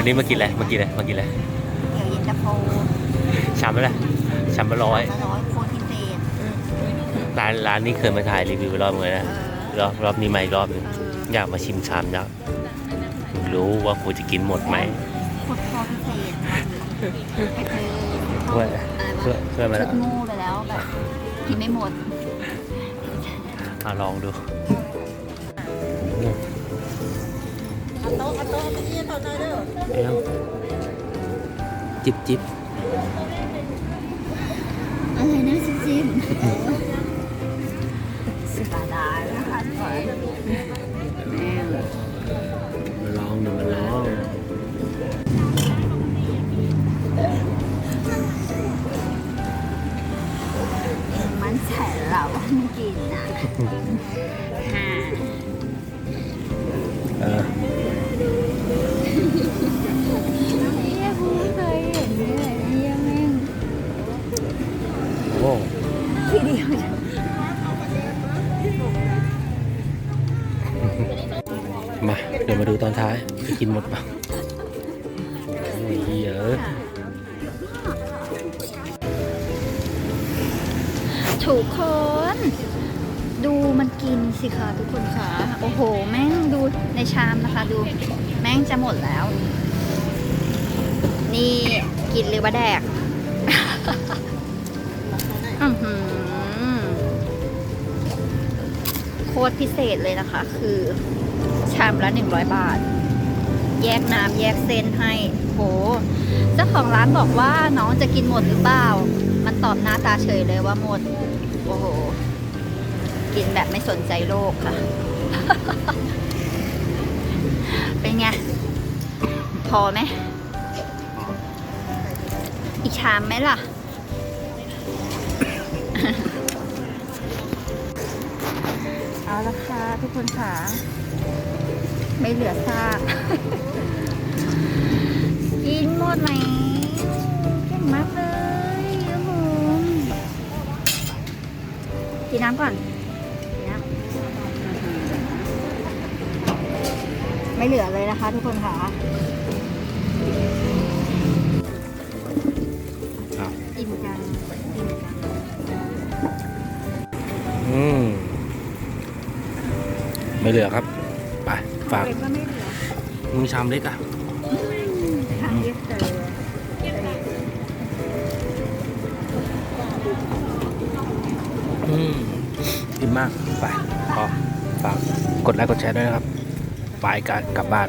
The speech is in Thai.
วันนี้มากินอะไรมากินอะไรมากินอะไรเดี๋ยวเย็นตาโฟชามละชามละร้อยละร้อยโคตรพิเศษร้านร้านนี้เคยมาถ่ายรีวิวไปรอบเหมือนกันเอนะอรอบรอบนี้มาอีกรอบหนึงเอออยากมาชิมชามยักษ์รู้ว่ากูจะกินหมดไหมโคตรโคตรพิเศษไปเจอช่วยอะไรช่วยช่วยมาชุแล้ดวงูไปแล้วแบบกินไม่หมดอะลองดู เอาโต๊ะเอาโต๊ะเอาเอี้ยต่อหน่อยเด้อเอ้าจิบจิบอะไรนะจิ๊บจิ๊บสิบบาทได้นะคะแม่มาลองดูมาลองมันใส่เราไม่กินนะ มา เดี๋ยวมาดูตอนท้ายจะกินหมดปะโอ้ยเยอะทุกคน ดูมันกินสิคะทุกคนคะโอ้โห แม่งดูในชามนะคะ ดูแม่งจะหมดแล้ว นี่กินหรือว่าแดกโคตรพิเศษเลยนะคะ คือ ชามละ100 บาท แยกน้ำแยกเส้นให้โหเจ้าของร้านบอกว่าน้องจะกินหมดหรือเปล่า มันตอบหน้าตาเฉยเลยว่าหมด โอ้โห กินแบบไม่สนใจโลกค่ะ เป็นไง พอไหม อีกชามไหมล่ะเอาละค่ะทุกคนค่ะ ไม่เหลือซากกินหมดไหมเก่งมากเลยโอ้โหกินน้ำก่อนไม่เหลือเลยนะคะทุกคนค่ะอิ่มจังอิ่มจังอืมไม่เหลือครับ ฝากมือชามเล็กอะอืมอิ่มมากไปขอฝากกดไลค์กดแชร์ด้วยนะครับไปการกลับบ้าน